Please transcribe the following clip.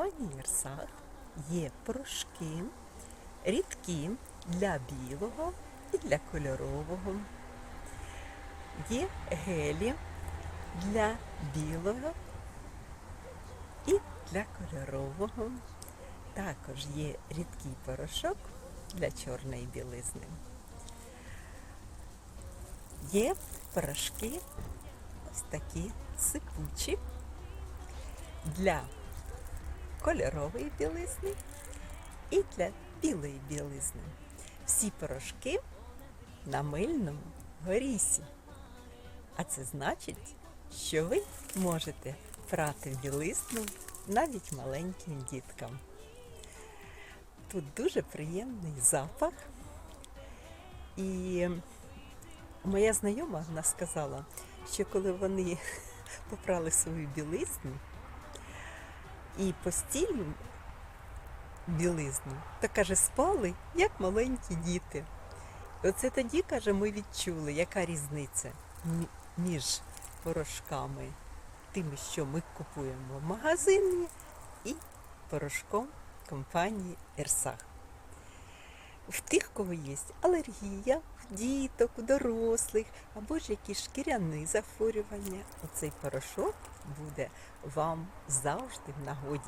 компанії Єрсах є порошки рідкі для білого і для кольорового. Є гелі для білого і для кольорового. Також є рідкий порошок для чорної білизни. Є порошки ось такі сипучі для кольорової білизни і для білої білизни. Всі порошки на мильному горісі. А це значить, що ви можете прати білизну навіть маленьким діткам. Тут дуже приємний запах. І моя знайома вона сказала, що коли вони попрали свою білизну і постільну білизну, то каже, спали як маленькі діти. Оце тоді, каже, ми відчули, яка різниця між порошками, тими, що ми купуємо в магазині, і порошком компанії Ерсах. В тих, кого є алергія, в діток, у дорослих, або ж якісь шкіряні захворювання, оцей порошок буде вам завжди в нагоді.